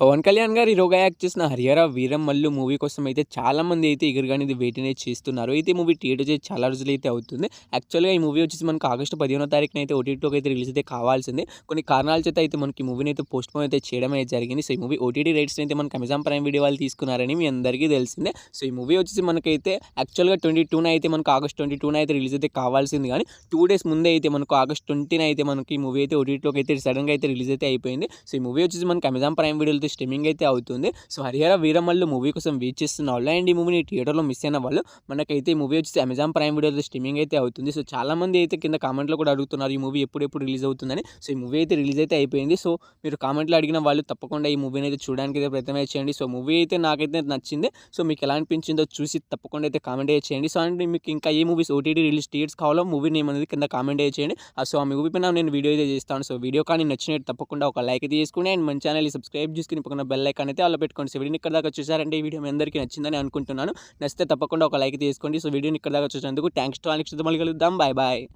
పవన్ కళ్యాణ్ గారు హీరోగా యాక్ట్ చేసిన హరిహర వీరం మల్లు మూవీ కోసం అయితే చాలా మంది అయితే ఎగురుగానే ఇది వెయిట్ చేస్తున్నారు. అయితే ఈ మూవీ థియేటర్ చేసి చాలా రోజులు అయితే అవుతుంది యాక్చువల్గా ఈ మూవీ వచ్చేసి మనకు ఆగస్టు పదిహేనో తారీఖున అయితే ఓటీటీలోకి అయితే రిలీజ్ అయితే కావాల్సింది. కొన్ని కారణాల చేత అయితే మనకి మూవీని అయితే పోస్ట్ పోన్ అయితే చేయడం అయితే జరిగింది. సో ఈ మూవీ ఓటీటీ రైట్స్ అయితే మనకి అమెజాన్ ప్రైమ్ వీడియో వాళ్ళు తీసుకున్నారని మీ అందరికీ తెలిసిందే. సో ఈ మూవీ వచ్చేసి మనకైతే యాక్చువల్గా ట్వంటీ టూన అయితే మనకు ఆగస్ట్ ట్వంటీ టూన అయితే రిలీజ్ అయితే కావాల్సింది. కానీ టూ డేస్ ముందే అయితే మనకు ఆగస్ట్ ట్వంటీన అయితే మనకి ఈ మూవీ అయితే ఓటీటీలోకి అయితే సడన్గా అయితే రిలీజ్ అయితే అయిపోయింది. సో ఈ మూవీ వచ్చేసి మనకి అమెజాన్ ప్రైమ్ అయితే స్ట్రీమింగ్ అయితే అవుతుంది. సో హరిహర వీరమల్లు మూవీ కోసం వెయిట్ చేస్తున్న వాళ్ళు. అండ్ ఈ మూవీని థియేటర్లో మిస్ అయిన వాళ్ళు మనకైతే ఈ మూవీ వచ్చేసి అమెజాన్ ప్రైమ్ వీడియోలో స్ట్రీమింగ్ అయితే అవుతుంది. సో చాలామంది అయితే కింద కామెంట్లో కూడా అడుగుతున్నారు ఈ మూవీ ఎప్పుడు ఎప్పుడు రిలీజ్ అవుతుందని. సో ఈ మూవీ అయితే రిలీజ్ అయితే అయిపోయింది. సో మీరు కామెంట్లో అడిగిన వాళ్ళు తప్పకుండా ఈ మూవీని అయితే చూడడానికి అయితే ప్రయత్నం చేయండి. సో మూవీ అయితే నాకైతే నచ్చింది. సో మీకు ఎలా అనిపించిందో చూసి తప్పకుండా అయితే కామెంట్ చేయండి. సో అండ్ మీకు ఇంకా ఏ మూవీస్ ఓటీటీ రిలీజ్ టికెట్స్ కావాలో మూవీ నేమ్ అనేది కింద కామెంట్ చేయండి. ఆ సో ఆ మూవీ పైన నేను వీడియో అయితే చేస్తాను. సో వీడియో కానీ నచ్చినట్టు తప్పకుండా ఒక లైక్ అయితే చేసుకుని అండ్ మన ఛానల్ సబ్స్క్రైబ్ చేసుకుని పక్కన బెల్ ఐకాన్ అయితే అలా పెట్టుకోండి. సో వీడియోని ఇక్కడ దాకా చూసారంటే ఈ వీడియో మీ అందరికీ నచ్చిందని అనుకుంటున్నాను. నచ్చితే తప్పకుండా ఒక లైక్ తీసుకోండి. సో వీడియోని ఇక్కడ దాకా చూసినందుకు థ్యాంక్స్ టు నెక్స్ట్ మళ్ళీ కలుద్దాం. Bye bye